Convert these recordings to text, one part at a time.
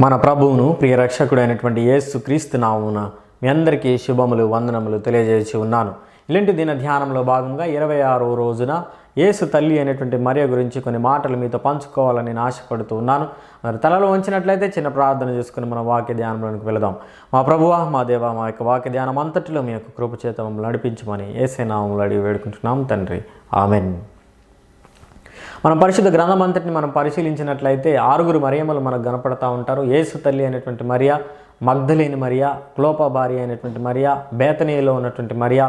మన ప్రభువును ప్రియ రక్షకుడైనటువంటి యేసు క్రీస్తు నామున మీ అందరికీ శుభములు వందనములు తెలియజేసి ఉన్నాను. ఇలాంటి దిన ధ్యానంలో భాగంగా ఇరవై ఆరో రోజున యేసు తల్లి అనేటువంటి మరియ గురించి కొన్ని మాటలు మీతో పంచుకోవాలని నేను ఆశపడుతూ ఉన్నాను. మరి తలలో ఉంచినట్లయితే చిన్న ప్రార్థన చేసుకుని మన వాక్య ధ్యానంలోనికి వెళదాం. మా ప్రభువ మా దేవ మా యొక్క వాక్య ధ్యానం అంతటిలో మీ యొక్క కృపచేత మమ్మల్ని నడిపించమని ఏసే నామములు అడిగి వేడుకుంటున్నాం తండ్రి. ఆమెన్. మనం పరిశుద్ధ గ్రంథం అంతటిని మనం పరిశీలించినట్లయితే ఆరుగురు మరియమ్మలు మనకు కనపడతా ఉంటారు. యేసు తల్లి అయినటువంటి మరియా మగ్ధలేని మరియా క్లోపా భార్య అయినటువంటి మరియా బేతనీయలో ఉన్నటువంటి మరియా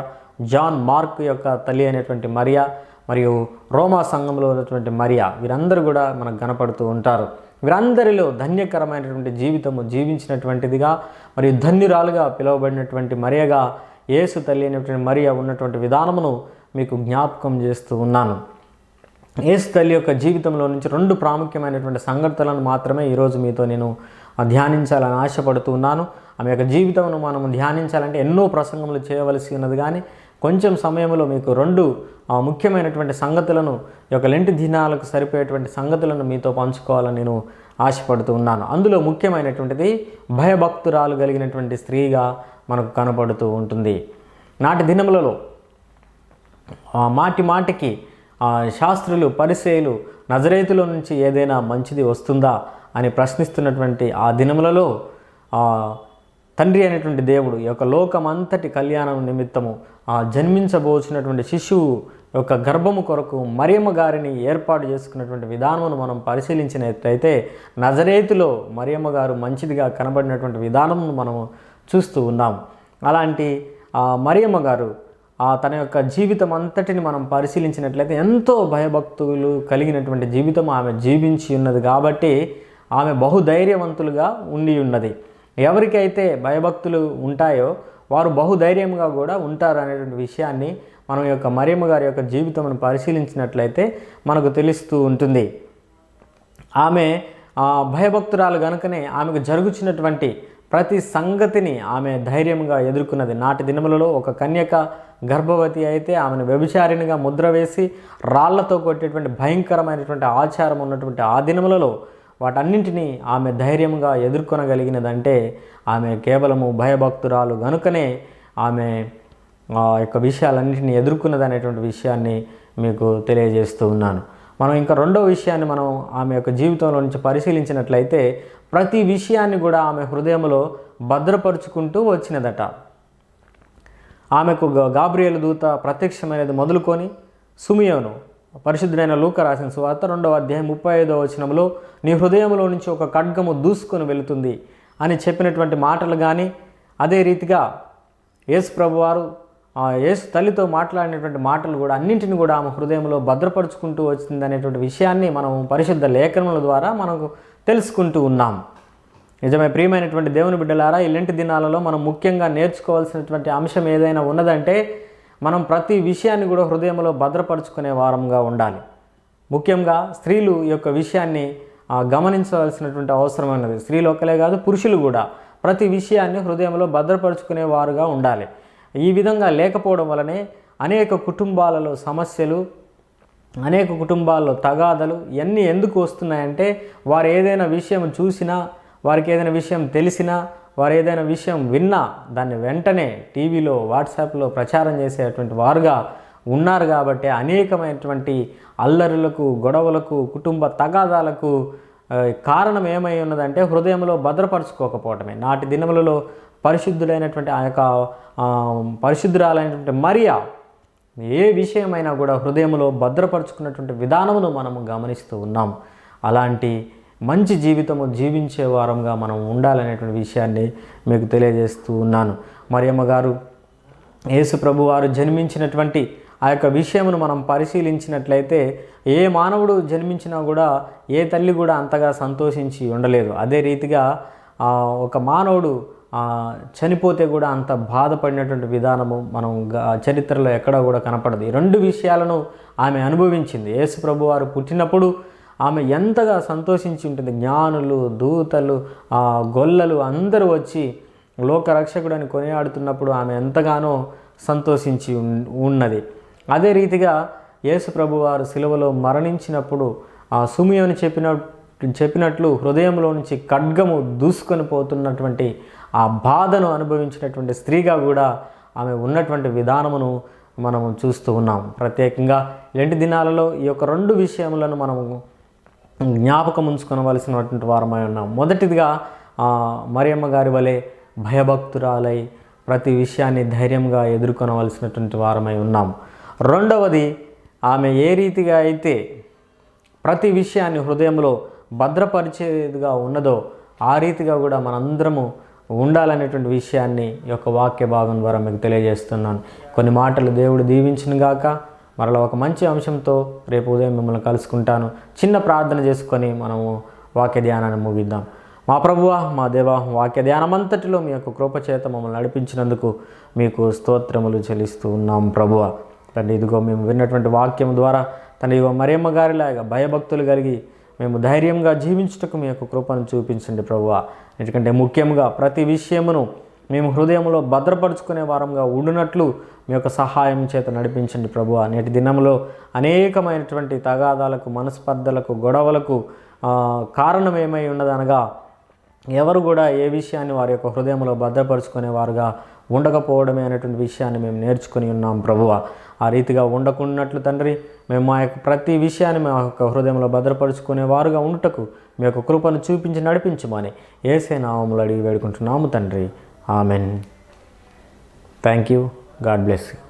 జాన్ మార్క్ యొక్క తల్లి అయినటువంటి మరియా మరియు రోమా సంఘంలో ఉన్నటువంటి మరియా వీరందరూ కూడా మనకు కనపడుతూ ఉంటారు. వీరందరిలో ధన్యకరమైనటువంటి జీవితము జీవించినటువంటిదిగా మరియు ధన్యురాలుగా పిలువబడినటువంటి మరియగా యేసు తల్లి అయినటువంటి మరియా ఉన్నటువంటి విధానమును మీకు జ్ఞాపకం చేస్తూ ఉన్నాను. ఏసు తల్లి యొక్క జీవితంలో నుంచి రెండు ప్రాముఖ్యమైనటువంటి సంఘటనలను మాత్రమే ఈరోజు మీతో నేను ధ్యానించాలని ఆశపడుతూ ఉన్నాను. ఆమె యొక్క జీవితంను మనం ధ్యానించాలంటే ఎన్నో ప్రసంగములు చేయవలసి ఉన్నది కానీ కొంచెం సమయంలో మీకు రెండు ముఖ్యమైనటువంటి సంగతులను యొక్క లెంటి దినాలకు సరిపోయేటువంటి సంగతులను మీతో పంచుకోవాలని నేను ఆశపడుతూ ఉన్నాను. అందులో ముఖ్యమైనటువంటిది భయభక్తురాలు కలిగినటువంటి స్త్రీగా మనకు కనపడుతూ ఉంటుంది. నాటి దినములలో మాటి మాటికి ఆ శాస్త్రులు పరిసేలు నజరేతుల నుంచి ఏదైనా మంచిది వస్తుందా అని ప్రశ్నిస్తున్నటువంటి ఆ దినములలో ఆ తండ్రి అయినటువంటి దేవుడు ఈ యొక్క లోకమంతటి కళ్యాణం నిమిత్తము ఆ జన్మించబోచినటువంటి శిశువు యొక్క గర్భము కొరకు మరియమ్మ గారిని ఏర్పాటు చేసుకున్నటువంటి విధానమును మనం పరిశీలించినట్లయితే నజరేతులో మరియమ్మ గారు మంచిదిగా కనబడినటువంటి విధానమును మనము చూస్తూ ఉన్నాం అలాంటి మరియమ్మ గారు తన యొక్క జీవితం అంతటిని మనం పరిశీలించినట్లయితే ఎంతో భయభక్తులు కలిగినటువంటి జీవితం ఆమె జీవించి ఉన్నది కాబట్టి ఆమె బహుధైర్యవంతులుగా ఉండి ఉన్నది. ఎవరికైతే భయభక్తులు ఉంటాయో వారు బహుధైర్యంగా కూడా ఉంటారు అనేటువంటి విషయాన్ని మనం యొక్క మరియమ్మ గారి యొక్క జీవితం పరిశీలించినట్లయితే మనకు తెలుస్తూ ఉంటుంది. ఆమె భయభక్తురాలు గనుకనే ఆమెకు జరుగుచినటువంటి ప్రతి సంగతిని ఆమె ధైర్యంగా ఎదుర్కొన్నది. నాటి దినములలో ఒక కన్యక గర్భవతి అయితే ఆమెను వ్యభిచారిణిగా ముద్ర వేసి రాళ్ళతో కొట్టేటువంటి భయంకరమైనటువంటి ఆచారం ఉన్నటువంటి ఆ దినములలో వాటన్నింటినీ ఆమె ధైర్యంగా ఎదుర్కొనగలిగినదంటే ఆమె కేవలము భయభక్తురాలు గనుకనే ఆమె ఆ యొక్క విషయాలన్నింటినీ ఎదుర్కొన్నది అనేటువంటి విషయాన్ని మీకు తెలియజేస్తూ ఉన్నాను. మనం ఇంకా రెండో విషయాన్ని మనం ఆమె యొక్క జీవితంలో నుంచి పరిశీలించినట్లయితే ప్రతి విషయాన్ని కూడా ఆమె హృదయంలో భద్రపరుచుకుంటూ వచ్చినదట. ఆమెకు గ- గాబ్రియలు దూత ప్రత్యక్షమైనది మొదలుకొని సుమియోను పరిశుద్ధుడైన లూక రాసిన సువార్త రెండవ అధ్యాయం ముప్పై ఐదవ వచనంలో నీ హృదయంలో నుంచి ఒక ఖడ్గము దూసుకొని వెళుతుంది అని చెప్పినటువంటి మాటలు కానీ అదే రీతిగా యేసు ప్రభువారు యేసు తల్లితో మాట్లాడినటువంటి మాటలు కూడా అన్నింటిని కూడా ఆమె హృదయంలో భద్రపరుచుకుంటూ వచ్చింది అనేటువంటి విషయాన్ని మనం పరిశుద్ధ లేఖనముల ద్వారా మనకు తెలుసుకుంటూ ఉన్నాం. నిజమే ప్రియమైనటువంటి దేవుని బిడ్డలారా ఇలాంటి దినాలలో మనం ముఖ్యంగా నేర్చుకోవాల్సినటువంటి అంశం ఏదైనా ఉన్నదంటే మనం ప్రతి విషయాన్ని కూడా హృదయంలో భద్రపరుచుకునే వారంగా ఉండాలి. ముఖ్యంగా స్త్రీలు ఈ యొక్క విషయాన్ని గమనించవలసినటువంటి అవసరం అన్నది స్త్రీలు ఒక్కలే కాదు పురుషులు కూడా ప్రతి విషయాన్ని హృదయంలో భద్రపరుచుకునే వారుగా ఉండాలి. ఈ విధంగా లేకపోవడం వలనే అనేక కుటుంబాలలో సమస్యలు అనేక కుటుంబాల్లో తగాదలు ఇవన్నీ ఎందుకు వస్తున్నాయంటే వారు ఏదైనా విషయం చూసినా వారికి ఏదైనా విషయం తెలిసినా వారు ఏదైనా విషయం విన్నా దాన్ని వెంటనే టీవీలో వాట్సాప్లో ప్రచారం చేసేటువంటి వారుగా ఉన్నారు కాబట్టి అనేకమైనటువంటి అల్లరులకు గొడవలకు కుటుంబ తగాదాలకు కారణం ఏమై ఉన్నదంటే హృదయంలో భద్రపరచుకోకపోవటమే. నాటి దినములలో పరిశుద్ధుడైనటువంటి ఆ యొక్క పరిశుద్ధురాలైనటువంటి మరియా ఏ విషయమైనా కూడా హృదయంలో భద్రపరుచుకున్నటువంటి విధానమును మనము గమనిస్తూ ఉన్నాం. అలాంటి మంచి జీవితము జీవించే వారంగా మనం ఉండాలనేటువంటి విషయాన్ని మీకు తెలియజేస్తూ ఉన్నాను. మరియమ్మ గారు యేసు ప్రభు వారు జన్మించినటువంటి ఆ యొక్క విషయమును మనం పరిశీలించినట్లయితే ఏ మానవుడు జన్మించినా కూడా ఏ తల్లి కూడా అంతగా సంతోషించి ఉండలేదు. అదే రీతిగా ఒక మానవుడు చనిపోతే కూడా అంత బాధపడినటువంటి విధానము మనం చరిత్రలో ఎక్కడా కూడా కనపడదు. ఈ రెండు విషయాలను ఆమె అనుభవించింది. యేసు ప్రభు వారు పుట్టినప్పుడు ఆమె ఎంతగా సంతోషించి ఉంటుంది. జ్ఞానులు దూతలు ఆ, గొల్లలు అందరూ వచ్చి లోకరక్షకుడని కొనియాడుతున్నప్పుడు ఆమె ఎంతగానో సంతోషించి ఉన్- ఉన్నది. అదే రీతిగా యేసు ప్రభు వారు సిలువలో మరణించినప్పుడు ఆ సుమియోని చెప్పిన చెప్పినట్లు హృదయంలో నుంచి ఖడ్గము దూసుకొని పోతున్నటువంటి ఆ బాధను అనుభవించినటువంటి స్త్రీగా కూడా ఆమె ఉన్నటువంటి విధానమును మనము చూస్తూ ఉన్నాం. ప్రత్యేకంగా ఎంటి దినాలలో ఈ యొక్క రెండు విషయములను మనము జ్ఞాపకం ఉంచుకోవలసినటువంటి వారమై ఉన్నాం. మొదటిదిగా మరియమ్మ గారి వలె భయభక్తురాలై ప్రతి విషయాన్ని ధైర్యంగా ఎదుర్కొనవలసినటువంటి వారమై ఉన్నాం. రెండవది ఆమె ఏ రీతిగా అయితే ప్రతి విషయాన్ని హృదయంలో భద్రపరిచేదిగా ఉన్నదో ఆ రీతిగా కూడా మనందరము ఉండాలనేటువంటి విషయాన్ని ఈ యొక్క వాక్య భాగం ద్వారా మీకు తెలియజేస్తున్నాను. కొన్ని మాటలు దేవుడు దీవించిన గాక. మరలా ఒక మంచి అంశంతో రేపు ఉదయం మిమ్మల్ని కలుసుకుంటాను. చిన్న ప్రార్థన చేసుకొని మనము వాక్య ధ్యానాన్ని ముగిద్దాం. మా ప్రభువ మా దేవ వాక్య ధ్యానమంతటిలో మీ యొక్క కృపచేత మమ్మల్ని నడిపించినందుకు మీకు స్తోత్రములు చెల్లిస్తూ ఉన్నాం ప్రభువ. తండ్రి ఇదిగో మేము విన్నటువంటి వాక్యం ద్వారా తండ్రి ఇదిగో మరేమ్మ గారిలాగా భయభక్తులు కలిగి మేము ధైర్యంగా జీవించుటకు మీ యొక్క కృపను చూపించండి ప్రభువ. ఎందుకంటే ముఖ్యంగా ప్రతి విషయమును మేము హృదయంలో భద్రపరుచుకునే వారంగా ఉండునట్లు మీ యొక్క సహాయం చేత నడిపించండి ప్రభువ. నేటి దినంలో అనేకమైనటువంటి తగాదాలకు మనస్పర్ధలకు గొడవలకు కారణం ఏమై ఉన్నదనగా ఎవరు కూడా ఏ విషయాన్ని వారి యొక్క హృదయంలో భద్రపరుచుకునేవారుగా ఉండకపోవడమే అనేటువంటి విషయాన్ని మేము నేర్చుకుని ఉన్నాం ప్రభువ. ఆ రీతిగా ఉండకున్నట్లు తండ్రి మేము మా యొక్క ప్రతి విషయాన్ని మా యొక్క హృదయంలో భద్రపరుచుకునే వారుగా ఉండుటకు మీ యొక్క కృపను చూపించి నడిపించమని ఏసే నామములు అడిగి వేడుకుంటున్నాము తండ్రి. Amen. Thank you God bless you